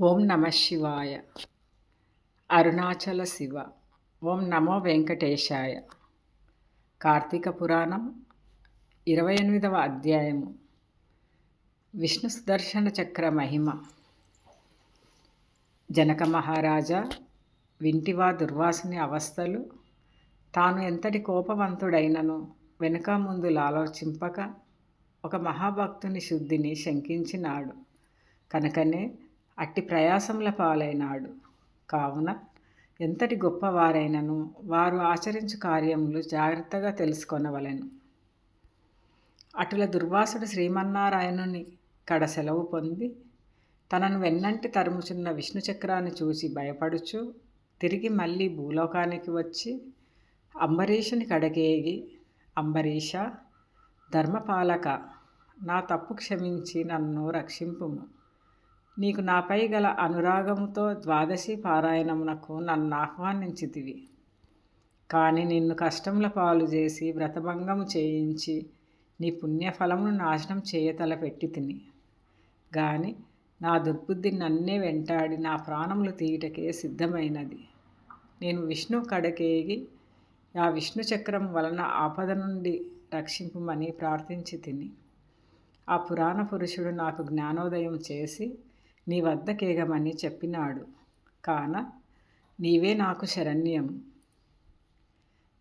ఓం నమ శివాయ. అరుణాచల శివ. ఓం నమో వెంకటేశాయ. కార్తీక పురాణం ఇరవై ఎనిమిదవ అధ్యాయము. విష్ణు సుదర్శన చక్ర మహిమ. జనక మహారాజా వింటివా దుర్వాసుని అవస్థలు తాను ఎంతటి కోపవంతుడైనను వెనుక ముందు ఆలోచింపక ఒక మహాభక్తుని శుద్ధిని శంకించినాడు. కనుకనే అట్టి ప్రయాసముల పాలైనాడు. కావున ఎంతటి గొప్పవారైనను వారు ఆచరించు కార్యములు జాగ్రత్తగా తెలుసుకొనవలెను. అటుల దుర్వాసుడు శ్రీమన్నారాయణుని కడ సెలవు పొంది తనను వెన్నంటి తరుముచున్న విష్ణు చక్రాన్ని చూసి భయపడుచు తిరిగి మళ్ళీ భూలోకానికి వచ్చి అంబరీషుని కడకేగి అంబరీష ధర్మపాలక నా తప్పు క్షమించి నన్ను రక్షింపుము. నీకు నాపై గల అనురాగముతో ద్వాదశి పారాయణమునకు నన్ను ఆహ్వానించితివి. కానీ నిన్ను కష్టముల పాలు చేసి వ్రతభంగము చేయించి నీ పుణ్యఫలమును నాశనం చేయతల పెట్టి తిని గాని నా దుర్బుద్ధి నన్నే వెంటాడి నా ప్రాణములు తీయటకే సిద్ధమైనది. నేను విష్ణు కడకేగి ఆ విష్ణు చక్రం వలన ఆపద నుండి రక్షింపుమని ప్రార్థించి తిని ఆ పురాణ పురుషుడు నాకు జ్ఞానోదయం చేసి నీ వద్దకేగమని చెప్పినాడు. కాన నీవే నాకు శరణ్యం.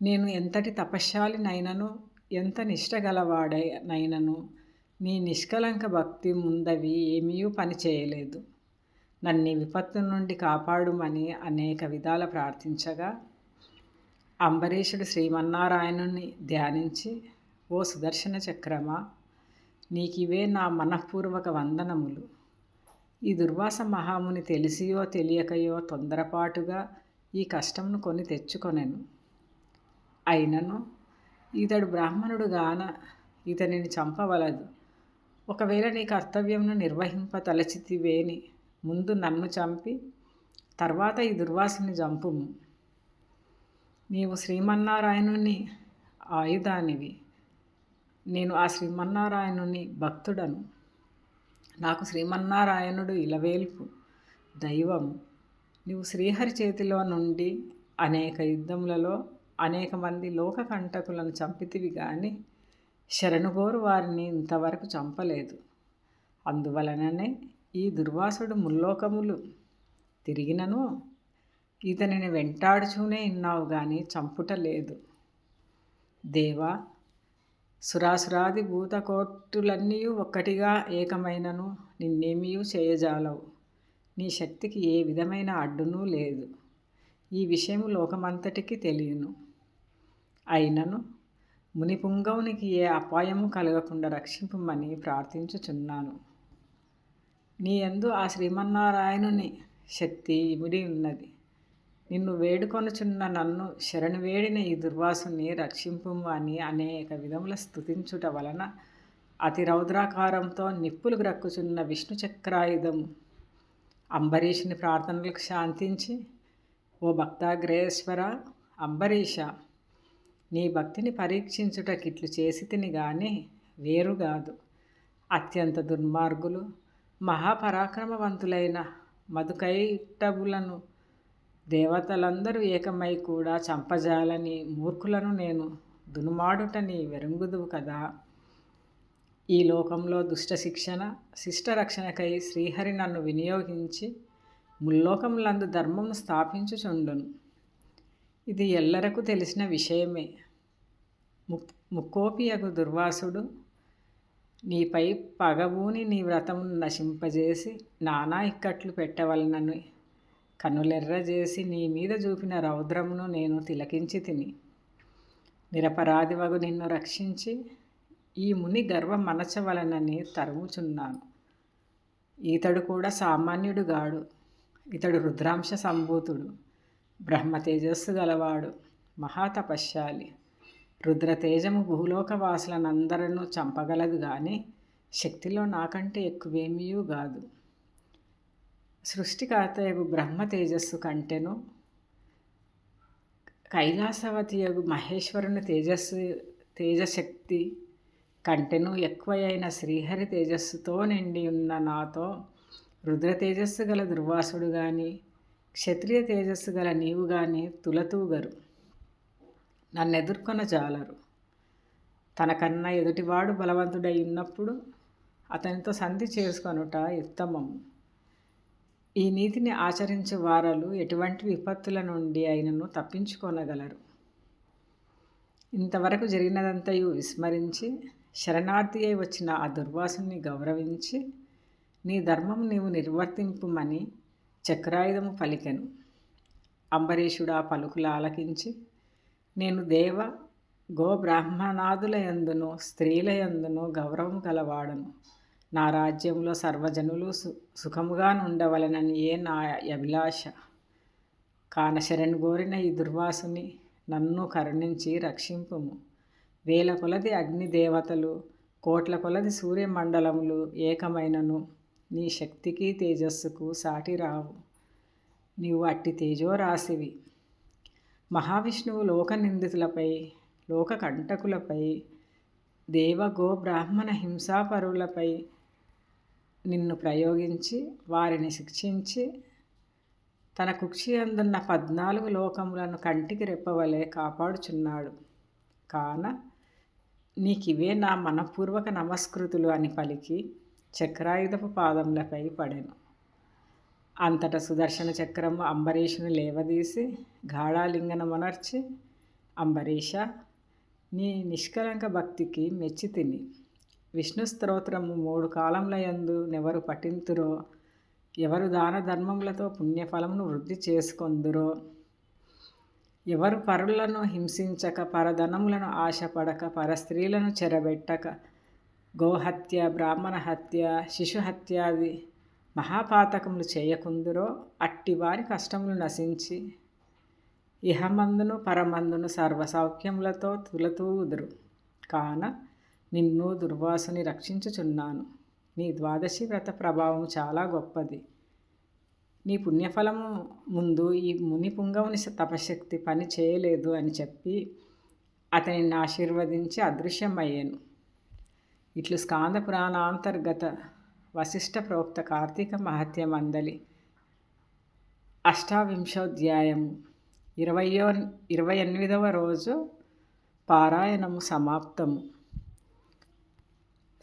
నేను ఎంతటి తపశ్శాలినైనను ఎంత నిష్టగలవాడైనను నీ నిష్కలంక భక్తి ముందవి ఏమీ పని చేయలేదు. నన్ను విపత్తు నుండి కాపాడుమని అనేక విధాల ప్రార్థించగా అంబరీషుడు శ్రీమన్నారాయణుని ధ్యానించి ఓ సుదర్శన చక్రమా నీకివే నా మనఃపూర్వక వందనములు. ఈ దుర్వాస మహాముని తెలిసియో తెలియకయో తొందరపాటుగా ఈ కష్టంను కొని తెచ్చుకొనెను. అయినను ఇతడు బ్రాహ్మణుడు గాన ఇతనిని చంపవలదు. ఒకవేళ నీ కర్తవ్యంను నిర్వహింప తలచితివేని ముందు నన్ను చంపి తర్వాత ఈ దుర్వాసుని చంపుము నీవు శ్రీమన్నారాయణుని ఆయుధానివి. నేను ఆ శ్రీమన్నారాయణుని భక్తుడను. నాకు శ్రీమన్నారాయణుడు ఇలవేల్పు దైవం నీవు శ్రీహరి చేతిలో నుండి అనేక యుద్ధములలో అనేక మంది లోక కంటకులను చంపితివి కానీ శరణుగోరు వారిని ఇంతవరకు చంపలేదు. అందువలననే ఈ దుర్వాసుడు ముల్లోకములు తిరిగినను ఇతనిని వెంటాడుచూనే ఉన్నావు కానీ చంపుట లేదు దేవా సురాసురాది భూతకోట్టులన్నీ ఒక్కటిగా ఏకమైనను నిన్నేమియూ చేయజాలవు. నీ శక్తికి ఏ విధమైన అడ్డునూ లేదు. ఈ విషయము లోకమంతటికి తెలియను. అయినను మునిపుంగవునికి ఏ అపాయము కలగకుండా రక్షింపమని ప్రార్థించుచున్నాను. నీ ఎందు ఆ శ్రీమన్నారాయణుని శక్తి ఇమిడి ఉన్నది. నిన్ను వేడుకొనుచున్న నన్ను శరణు వేడిన ఈ దుర్వాసుని రక్షింపు అని అనేక విధముల స్థుతించుట వలన అతి రౌద్రాకారంతో నిప్పులు గ్రక్కుచున్న విష్ణు చక్రాయుధం అంబరీషుని ప్రార్థనలకు శాంతించి ఓ భక్తాగ్రేశ్వర అంబరీష నీ భక్తిని పరీక్షించుటకిట్లు చేసి తిని కానీ వేరు కాదు అత్యంత దుర్మార్గులు మహాపరాక్రమవంతులైన మధుకైటబులను దేవతలందరూ ఏకమై కూడా చంపజాలని మూర్ఖులను నేను దునుమాడుటని వెరంగుదువు కదా. ఈ లోకంలో దుష్ట శిక్షణ శిష్ట రక్షణకై శ్రీహరి నన్ను వినియోగించి ముల్లోకములందు ధర్మం స్థాపించుచుండును. ఇది ఎల్లరకు తెలిసిన విషయమే. ముక్కోపియకు దుర్వాసుడు నీపై పగబూని నీ వ్రతమును నశింపజేసి నానా ఇక్కట్లు పెట్టవలనని కన్నులెర్రజేసి నీ మీద చూపిన రౌద్రమును నేను తిలకించి తిని నిరపరాధివగు నిన్ను రక్షించి ఈ ముని గర్వం మనచవలనని తరుముచున్నాను. ఈతడు కూడా సామాన్యుడు గాడు ఇతడు రుద్రాంశ సంభూతుడు బ్రహ్మ తేజస్సు గలవాడు మహాతపశ్శాలి. రుద్రతేజము భూలోకవాసులనందరూ చంపగలదు కానీ శక్తిలో నాకంటే ఎక్కువేమీ కాదు సృష్టికర్తయగు బ్రహ్మ తేజస్సు కంటెను కైలాసవతియగు మహేశ్వరుని తేజస్సు తేజశక్తి కంటెను ఎక్కువైన శ్రీహరి తేజస్సుతో నిండి ఉన్న నాతో రుద్ర తేజస్సు గల దుర్వాసుడు కానీ క్షత్రియ తేజస్సు గల నీవు కానీ తులతూగరు. నన్ను ఎదుర్కొన జాలరు. తనకన్నా ఎదుటివాడు బలవంతుడై ఉన్నప్పుడు అతనితో సంధి చేసుకొనుట ఉత్తమము. ఈ నీతిని ఆచరించే వారలు ఎటువంటి విపత్తుల నుండి అయినను తప్పించుకొనగలరు. ఇంతవరకు జరిగినదంతయు విస్మరించి శరణార్థి అయి వచ్చిన ఆ దుర్వాసుని గౌరవించి నీ ధర్మం నీవు నిర్వర్తింపుమని చక్రాయుధము పలికెను. అంబరీషుడు ఆ పలుకులు ఆలకించి నేను దేవ గో బ్రాహ్మణాదుల ఎందును స్త్రీల ఎందును గౌరవం గలవాడను. నా రాజ్యంలో సర్వజనులు సు సుఖముగా నుండవలనని ఏ నా అభిలాష? కాన శరణ్ ఈ దుర్వాసుని నన్ను కరుణించి రక్షింపుము. వేల కొలది అగ్ని దేవతలు కోట్ల కొలది సూర్యమండలములు ఏకమైనను. నీ శక్తికి తేజస్సుకు సాటి రావు. నీవు అట్టి తేజోరాశివి మహావిష్ణువు లోక నిందితులపై లోక కంటకులపై దేవగో బ్రాహ్మణ హింసాపరులపై నిన్ను ప్రయోగించి వారిని శిక్షించి తన కుక్షి అందున్న పద్నాలుగు లోకములను కంటికి రెప్పవలే కాపాడుచున్నాడు. కాన నీకివే నా మనపూర్వక నమస్కృతులు అని పలికి చక్రాయుధపు పాదములపై పడెను. అంతట సుదర్శన చక్రము అంబరీషుని లేవదీసి గాఢాలింగనమనర్చి అంబరీష నీ నిష్కలంక భక్తికి మెచ్చి తిని. విష్ణు స్తోత్రము మూడు కాలములయందు నెవరు పఠింతురో ఎవరు దాన ధర్మములతో పుణ్యఫలమును వృద్ధి చేసుకొందురో. ఎవరు పరులను హింసించక పరధనములను ఆశపడక పరస్త్రీలను చెరబెట్టక గోహత్య బ్రాహ్మణ హత్య శిశు హత్యాది మహాపాతకములు చేయకుందురో అట్టి వారి కష్టములు నశించి ఇహమందును పరమందును సర్వసౌఖ్యములతో తులతూదురు. కాన నిన్ను దుర్వాసుని రక్షించుచున్నాను. నీ ద్వాదశి వ్రత ప్రభావం చాలా గొప్పది. నీ పుణ్యఫలము ముందు ఈ ముని పుంగవుని తపశక్తి పని చేయలేదు అని చెప్పి అతనిని ఆశీర్వదించి అదృశ్యమయ్యాను. ఇట్లు స్కాంద పురాణాంతర్గత వశిష్ట ప్రోక్త కార్తీక మహత్య మందలి అష్టావింశోధ్యాయము ఇరవయో ఇరవై ఎనిమిదవ రోజు పారాయణము సమాప్తము.